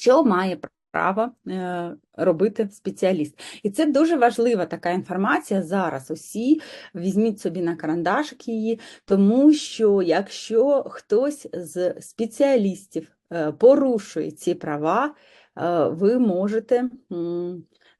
що має право е, робити спеціаліст. І це дуже важлива така інформація зараз. Усі візьміть собі на карандашик її, тому що якщо хтось з спеціалістів е, порушує ці права, е, ви можете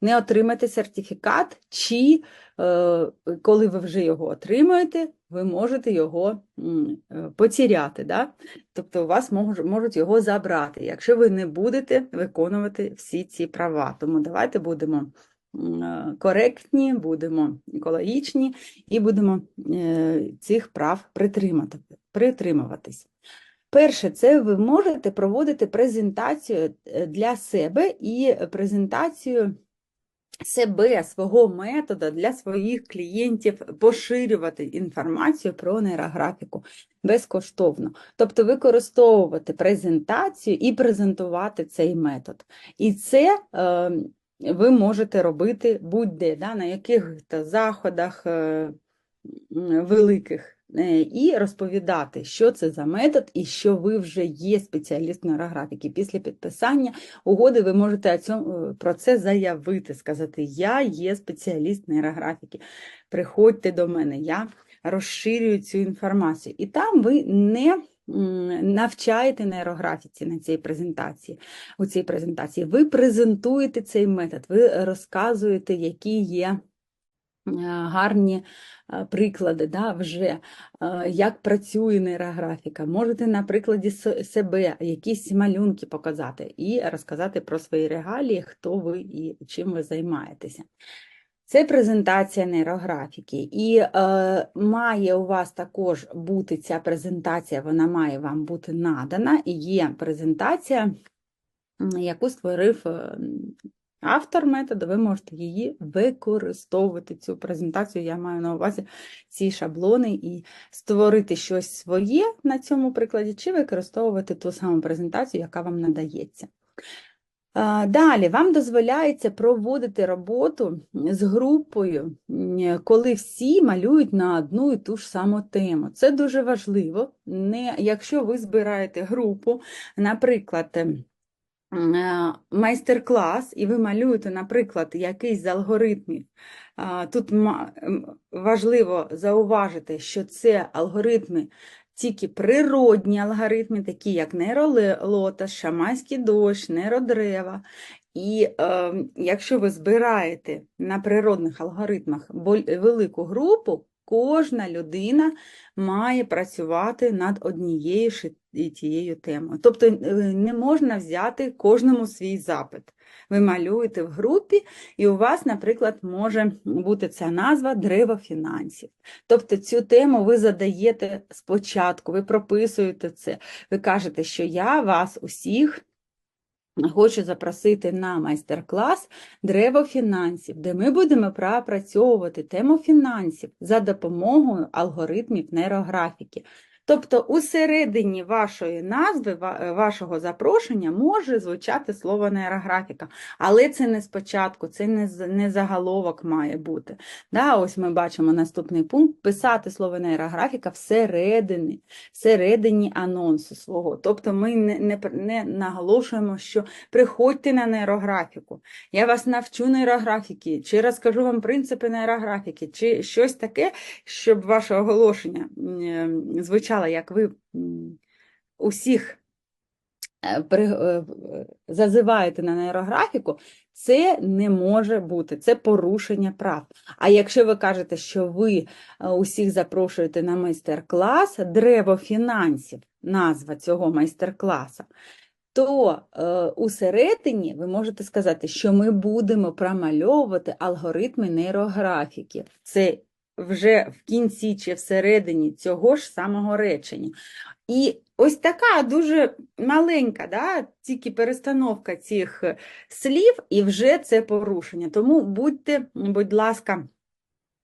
не отримати сертифікат, чи коли ви вже його отримаєте, ви можете його е, потеряти, да? тобто у вас можуть його забрати, якщо ви не будете виконувати всі ці права. Тому давайте будемо е, коректні, будемо екологічні і будемо е, цих прав притримуватись. Перше, це ви можете проводити презентацію для себе і презентацію себе, свого метода для своїх клієнтів поширювати інформацію про нейрографіку безкоштовно. Тобто використовувати презентацію і презентувати цей метод. І це е, ви можете робити будь-де, да, на яких-то заходах е, великих. Е, і розповідати, що це за метод і що ви вже є спеціаліст нейрографіки. Після підписання угоди ви можете е, про це заявити, сказати: Я є спеціаліст нейрографіки, приходьте до мене, я розширюю цю інформацію. І там ви не навчаєте нейрографіці на цій презентації. У цій презентації ви презентуєте цей метод, ви розказуєте, які є гарні приклади, да, вже, як працює нейрографіка. Можете на прикладі себе якісь малюнки показати і розказати про свої регалії, хто ви і чим ви займаєтеся. Це презентація нейрографіки, і е, має у вас також бути ця презентація, вона має вам бути надана, і є презентація, яку створив Автор методу, ви можете її використовувати, цю презентацію, я маю на увазі ці шаблони і створити щось своє на цьому прикладі, чи використовувати ту саму презентацію, яка вам надається. Далі вам дозволяється проводити роботу з групою, коли всі малюють на одну і ту ж саму тему. Це дуже важливо. Не, Якщо ви збираєте групу, наприклад, Е, майстер-клас, і ви малюєте, наприклад, якийсь з алгоритмів. Тут важливо зауважити, що це алгоритми тільки природні алгоритми, такі як нейролотос, шамайський дощ, нейродрева. І е, якщо ви збираєте на природних алгоритмах велику групу, кожна людина має працювати над однією тією темою. Тобто е, не можна взяти кожному свій запит. Ви малюєте в групі, і у вас, наприклад, може бути ця назва Древо фінансів. Тобто цю тему ви задаєте спочатку, ви прописуєте це, ви кажете, що я вас усіх Хочу запросити на майстер-клас Древо фінансів, де ми будемо пропрацьовувати тему фінансів за допомогою алгоритмів нейрографіки. Тобто у середині вашої назви, е, вашого запрошення може звучати слово нейрографіка, але це не спочатку, це не заголовок має бути. Да, Ось ми бачимо наступний пункт писати слово нейрографіка всередині всередині анонсу свого. Тобто ми не, не, не наголошуємо, що приходьте на нейрографіку, я вас навчу нейрографіки, чи розкажу вам принципи нейрографіки, чи щось таке, щоб ваше оголошення звучало сказала, як ви усіх е, е, зазиваєте на нейрографіку, це не може бути, це порушення прав. А якщо ви кажете, що ви е, усіх запрошуєте на майстер-клас древо фінансів, назва цього майстер-класу, то е, усередині ви можете сказати, що ми будемо промальовувати алгоритми нейрографіки. Це вже в кінці чи всередині цього ж самого речення. І ось така дуже маленька, да, тільки перестановка цих слів, і вже це порушення. Тому будьте, будь ласка,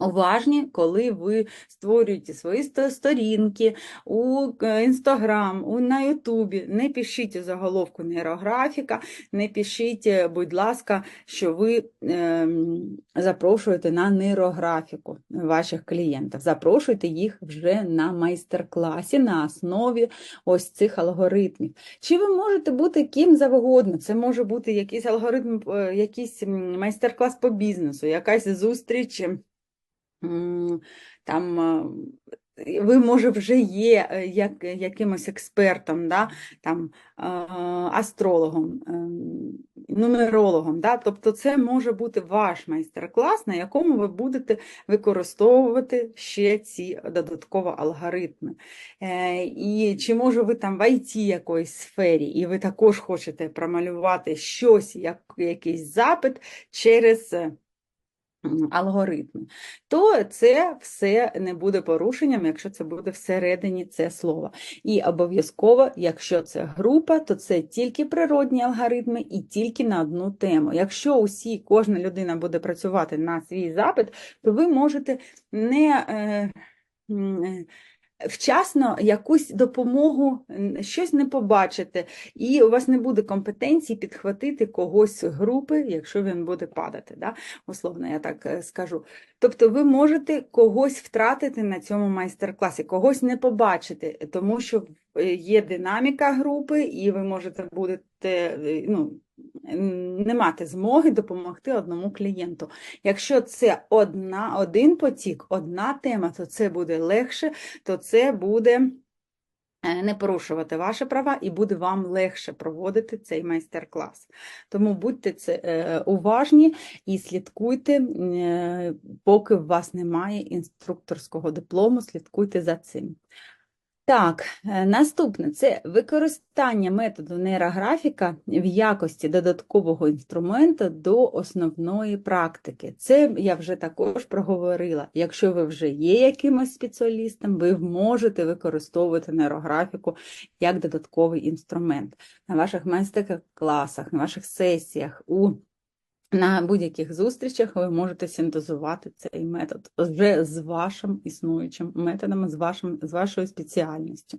Уважні, коли ви створюєте свої сторінки у Інстаграм, у на Ютубі, не пишіть заголовку нейрографіка, не пишіть, е, будь ласка, що ви ем, запрошуєте на нейрографіку ваших клієнтів. Запрошуйте їх вже на майстер-класі на основі ось цих алгоритмів. Чи ви можете бути ким завгодно? Це може бути якийсь алгоритм, е, якийсь майстер-клас по бізнесу, якась зустріч. Там ви, може, вже є е, як, якимось експертом, да? там, астрологом, ем, нумерологом. Да? Тобто це може бути ваш майстер-клас, на якому ви будете використовувати ще ці додатково алгоритми. Е, І чи може ви там в IT якоїсь сфері, і ви також хочете промалювати щось, як, якийсь запит через е, алгоритми, то це все не буде порушенням, якщо це буде всередині це слова. І обов'язково, якщо це група, то це тільки природні алгоритми і тільки на одну тему. Якщо усі, кожна людина буде працювати на свій запит, то ви можете не е, е, вчасно якусь допомогу, щось не побачите, і у вас не буде компетенції підхватити когось з групи, якщо він буде падати. Да? Условно, я так е, скажу. Тобто ви можете когось втратити на цьому майстер-класі, когось не побачити, тому що е, є динаміка групи, і ви можете будете е, ну, не мати змоги допомогти одному клієнту. Якщо це одна, один потік, одна тема, то це буде легше, то це буде е, не порушувати ваші права і буде вам легше проводити цей майстер-клас. Тому будьте це, е, уважні і слідкуйте, е, поки у вас немає інструкторського диплому, слідкуйте за цим. Так, е, наступне це використання методу нейрографіка в якості додаткового інструменту до основної практики. Це я вже також проговорила. Якщо ви вже є якимось спеціалістом, ви можете використовувати нейрографіку як додатковий інструмент на ваших майстер-класах, на ваших сесіях. у на будь-яких зустрічах ви можете синтезувати цей метод вже з вашим існуючим методом, з, вашим, з вашою спеціальністю.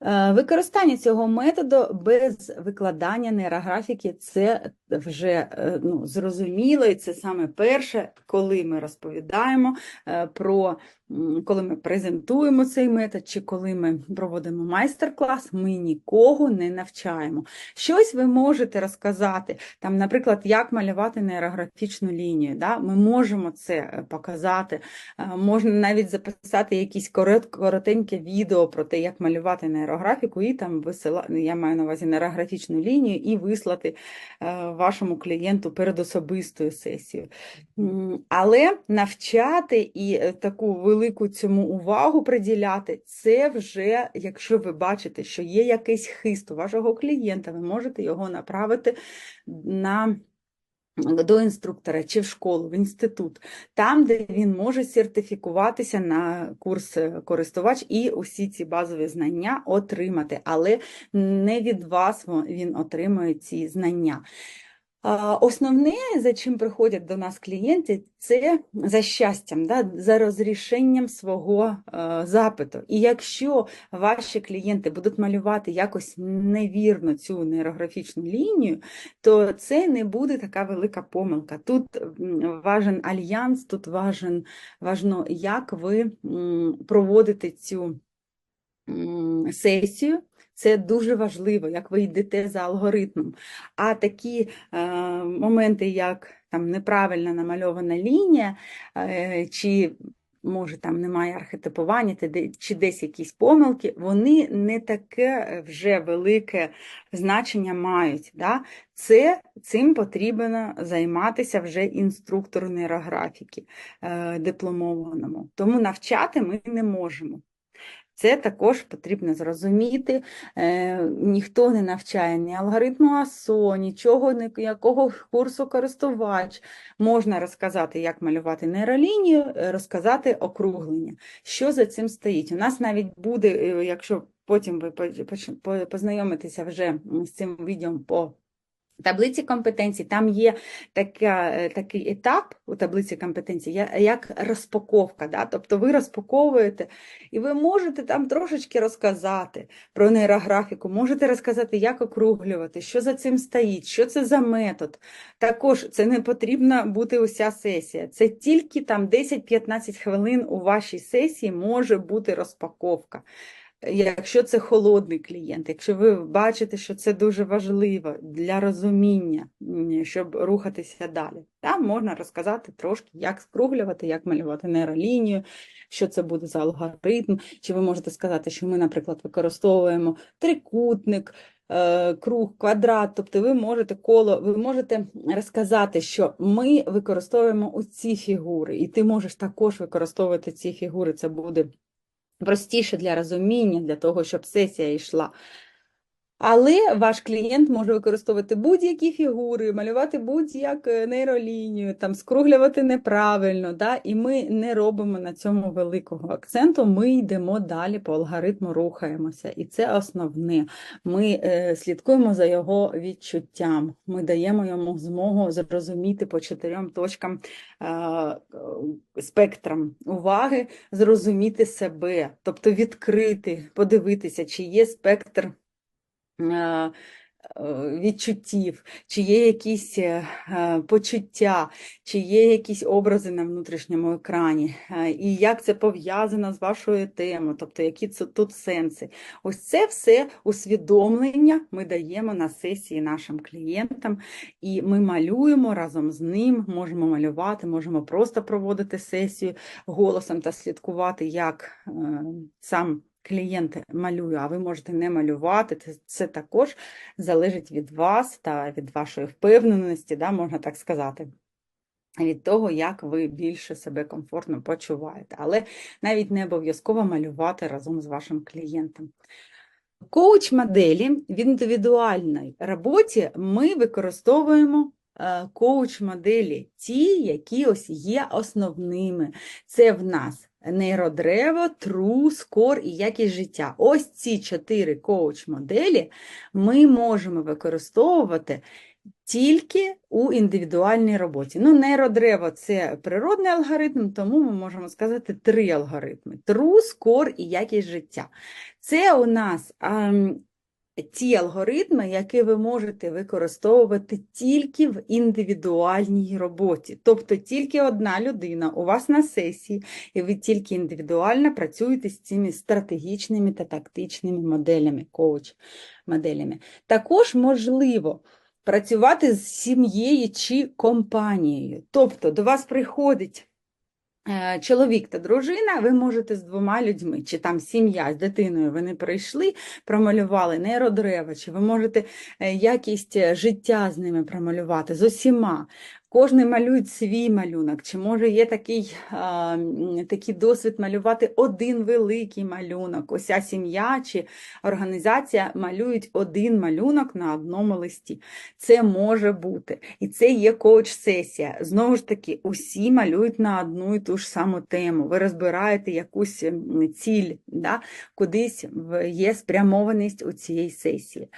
Е, Використання цього методу без викладання нейрографіки це вже е, ну, зрозуміло, і це саме перше, коли ми розповідаємо е, про коли ми презентуємо цей метод, чи коли ми проводимо майстер-клас, ми нікого не навчаємо. Щось ви можете розказати, там, наприклад, як малювати нейрографічну лінію. Да? Ми можемо це е, показати, Е, можна навіть записати якісь корот- коротеньке відео про те, як малювати нейрографіку, і там висила... я маю на увазі нейрографічну лінію, і вислати е, вашому клієнту перед особистою сесією. Але навчати і таку велику цьому увагу приділяти, це вже, якщо ви бачите, що є якийсь хист у вашого клієнта, ви можете його направити на до інструктора чи в школу, в інститут, там, де він може сертифікуватися на курс е, користувач і усі ці базові знання отримати, але не від вас він отримує ці знання. Основне, за чим приходять до нас клієнти, це за щастям, да, за розрішенням свого е, запиту. І якщо ваші клієнти будуть малювати якось невірно цю нейрографічну лінію, то це не буде така велика помилка. Тут важен альянс, тут важен, важно, як ви проводите цю сесію. Це дуже важливо, як ви йдете за алгоритмом. А такі е, моменти, як там неправильно намальована лінія, е, чи може там немає архетипування, чи десь якісь помилки, вони не таке вже велике значення мають. Да? Це цим потрібно займатися вже інструктору нейрографіки е, дипломованому. Тому навчати ми не можемо. Це також потрібно зрозуміти. Е, ніхто не навчає ні алгоритму АСО, нічого, ніякого курсу користувач. Можна розказати, як малювати нейролінію, е, розказати округлення. Що за цим стоїть? У нас навіть буде, е, якщо потім ви познайомитеся вже з цим відео по таблиці компетенцій там є така, е, такий етап у таблиці компетенцій, як розпаковка. Да? Тобто ви розпаковуєте, і ви можете там трошечки розказати про нейрографіку, можете розказати, як округлювати, що за цим стоїть, що це за метод. Також це не потрібна бути уся сесія. Це тільки там 10-15 хвилин у вашій сесії може бути розпаковка. Якщо це холодний клієнт, якщо ви бачите, що це дуже важливо для розуміння, щоб рухатися далі, там можна розказати трошки, як скруглювати, як малювати нейролінію, що це буде за алгоритм, чи ви можете сказати, що ми, наприклад, використовуємо трикутник, е, круг, квадрат, тобто ви можете коло, ви можете розказати, що ми використовуємо оці фігури, і ти можеш також використовувати ці фігури, це буде простіше для розуміння, для того, щоб сесія йшла. Але ваш клієнт може використовувати будь-які фігури, малювати будь-як е, нейролінію, там, скруглювати неправильно, да? і ми не робимо на цьому великого акценту, ми йдемо далі по алгоритму, рухаємося. І це основне. Ми е, слідкуємо за його відчуттям, ми даємо йому змогу зрозуміти по чотирьом точкам е, е, спектрам уваги, зрозуміти себе, тобто відкрити, подивитися, чи є спектр відчуттів, чи є якісь е, е, почуття, чи є якісь образи на внутрішньому екрані, е, і як це пов'язано з вашою темою, тобто які це тут сенси. Ось це все усвідомлення ми даємо на сесії нашим клієнтам, і ми малюємо разом з ним, можемо малювати, можемо просто проводити сесію голосом та слідкувати, як е, сам клієнт малює, а ви можете не малювати. Це, це також залежить від вас та від вашої впевненості, да, можна так сказати. Від того, як ви більше себе комфортно почуваєте, але навіть не обов'язково малювати разом з вашим клієнтом. Коуч моделі в індивідуальній роботі ми використовуємо е, коуч моделі, ті, які ось є основними. Це в нас нейродрево, тру, скор і якість життя. Ось ці чотири коуч-моделі ми можемо використовувати тільки у індивідуальній роботі. Ну, нейродрево – це природний алгоритм, тому ми можемо сказати три алгоритми: тру, скор і якість життя. Це у нас ем, ті алгоритми, які ви можете використовувати тільки в індивідуальній роботі. Тобто тільки одна людина у вас на сесії, і ви тільки індивідуально працюєте з цими стратегічними та тактичними моделями, коуч-моделями. Також можливо працювати з сім'єю чи компанією. Тобто до вас приходить чоловік та дружина, ви можете з двома людьми, чи там сім'я з дитиною, вони прийшли, промалювали нейродрева, чи ви можете е, якість е, життя з ними промалювати, з усіма. Кожний малює свій малюнок, чи може є такий, а, такий досвід малювати один великий малюнок. Ося сім'я чи організація малюють один малюнок на одному листі. Це може бути. І це є коуч-сесія. Знову ж таки, усі малюють на одну і ту ж саму тему. Ви розбираєте якусь ціль, да? кудись є спрямованість у цієї сесії.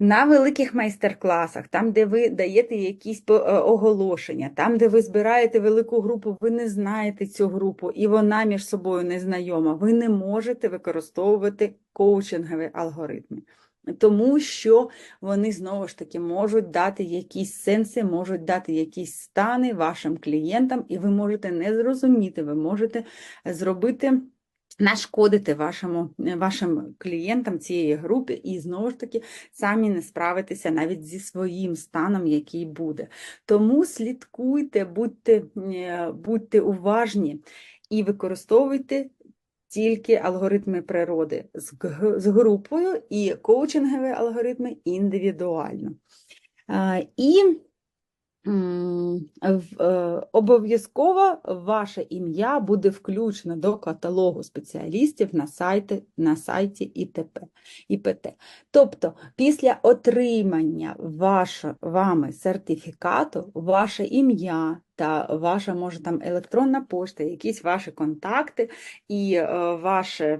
На великих майстер-класах, там, де ви даєте якісь е, оголошення, там, де ви збираєте велику групу, ви не знаєте цю групу, і вона між собою не знайома, ви не можете використовувати коучингові алгоритми. Тому що вони знову ж таки можуть дати якісь сенси, можуть дати якісь стани вашим клієнтам, і ви можете не зрозуміти, ви можете зробити нашкодити вашому, е, вашим клієнтам цієї групи, і знову ж таки самі не справитеся навіть зі своїм станом, який буде. Тому слідкуйте, будьте, е, будьте уважні і використовуйте тільки алгоритми природи з, групою і коучингові алгоритми індивідуально. І Обов'язково ваше ім'я буде включено до каталогу спеціалістів на сайті, на сайті ІТП, ІПТ. Тобто, після отримання ваше, вами сертифікату, ваше ім'я та ваша, може, там електронна пошта, якісь ваші контакти, і е, ваше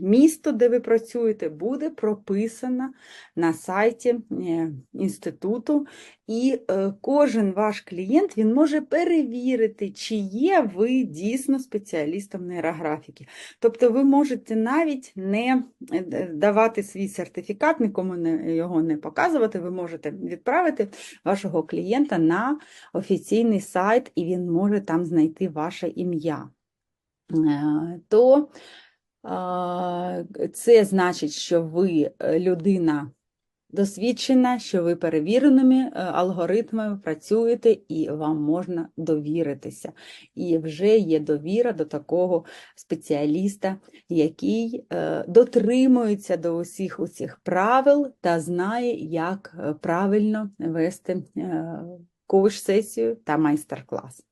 місто, де ви працюєте, буде прописано на сайті е, інституту, і е, кожен ваш клієнт він може перевірити, чи є ви дійсно спеціалістом нейрографіки. Тобто ви можете навіть не е, давати свій сертифікат, нікому не, його не показувати, ви можете відправити вашого клієнта на офіційний сайт, і він може там знайти ваше ім'я. Е, То це значить, що ви людина досвідчена, що ви перевіреними е, алгоритмами працюєте і вам можна довіритися. І вже є довіра до такого спеціаліста, який е, дотримується до усіх усіх правил та знає, як е, правильно вести коуч-сесію та майстер-клас.